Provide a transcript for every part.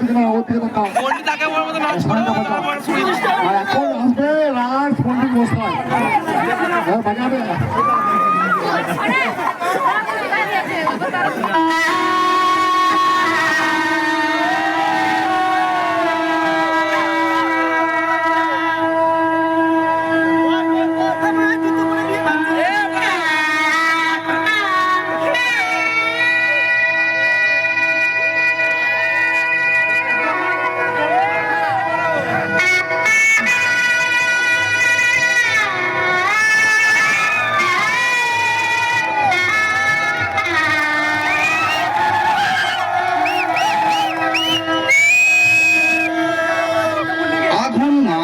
দিকে না ওর দিকে তাকাও ওর মতো নাচ করে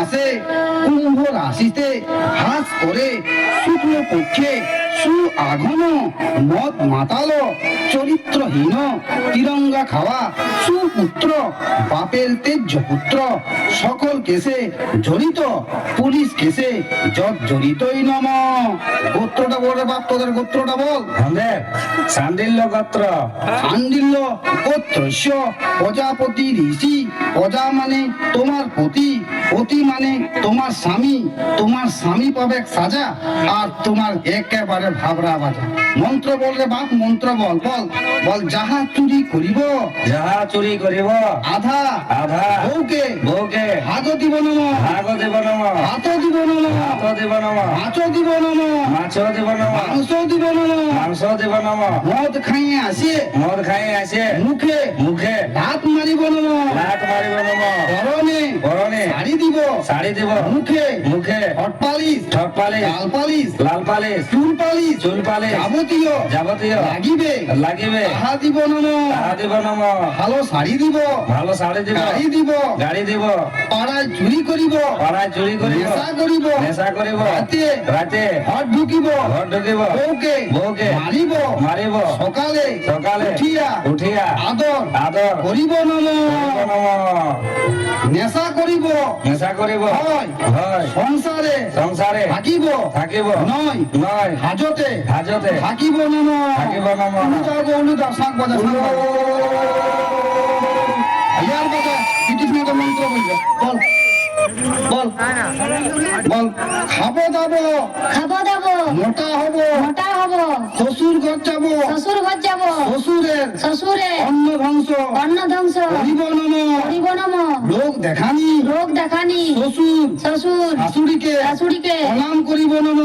মাসে কুম্ভ রাশিতে হাস করে শুক্ল পক্ষে সু আঘন মদ মাতালো, চরিত্রহীন, তিরঙ্গা খাওয়া, সুপুত্র, বাপের তেজ্য পুত্র, সকল কেসে জড়িত, পুলিশ কেসে জর্জরিতই নম। গোত্রটা বল বাপ তোদের গোত্রটা বল। আমাদের সান্ডিল্য গোত্র। খান্ডিল্য গোত্রস্য প্রজাপতি ঋষি। প্রজা মানে তোমার পতি পতি মানে তোমার স্বামী। তোমার স্বামী পাবে সাজা আর তোমার একেবারে ভাবরা বাজা। মন্ত্র বল রে বাপ মন্ত্র বল বল। বল যাহা চুরি করিব যাহা চুরি করিব আধা আধা বউকে বউকে। ভাগ দিব নম ভাগ দেব নম হাত দিব নম হাত দেব নম। মাছ দিব নম। মাছ দেব নম মাংস দিব নম মাংস দেব নম মদ খাইয়ে আসে। মদ খাই আসে। মুখে। মুখে। ভাত মারিব নম লাত মারিব নম গরমে। গরমে। শাড়ি দিব। শাড়ি দিব। মুখে। মুখে। হট পালিশ। ঠক পালিশ। লাল পালিশ। চুল পালিশ। চুল পালিশ। যাবতীয়। যাবতীয়। লাগিবে। লাগিবে। তাহা দিব নম। তাহা দিব নম। ভালো শাড়ি দিব। ভালো শাড়ি দিব। গাড়ি দিব। গাড়ি দিব। পাড়ায় চুরি করিব। পাড়ায় চুরি করিব। নেশা করিব। নেশা করিব। রাতে রাতে। হট ঢুকিব। ঢুকিব। বউকে বউকে মারিব। মারিব। সকালে সকালে উঠিয়া উঠিয়া আদর আদর করিব নম। নেশা করিব। নেশা করিব। হয়। হয়। সংসারে সংসারে থাকিব। থাকিব। নয়। নয়। হাজতে হাজতে থাকিব নম। থাকিব নম। উলুদা গো উলুদা শাক বাজা খাব দাবো। খাব দাবো। মোটা হব। মোটা হব। শ্বশুর ঘর যাব। শ্বশুর ঘর যাব। শ্বশুরের শ্বশুরে অন্ন ধ্বংস। অন্ন ধ্বংস। হরিবনম। হরিবনম। হরিব নম লোক দেখানি। রোগ দেখানি। শ্বশুর। শ্বশুর। শাশুড়িকে শাশুড়িকে। প্রণাম করিব নম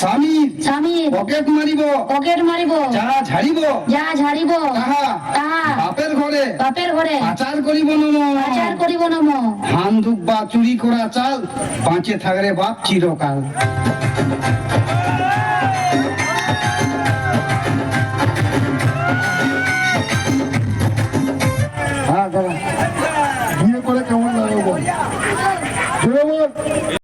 স্বামী স্বামী পকেট মারিব পকেট মারিব যা ঝাড়িব যা ঝাড়িব তাহা তাহা বাপের ঘরে বাপের ঘরে আচার করিব নম। আচার করিব নম। ধান দুব্বা চুরি করা চাল বাঁচে থাকরে বাপ চিরকাল।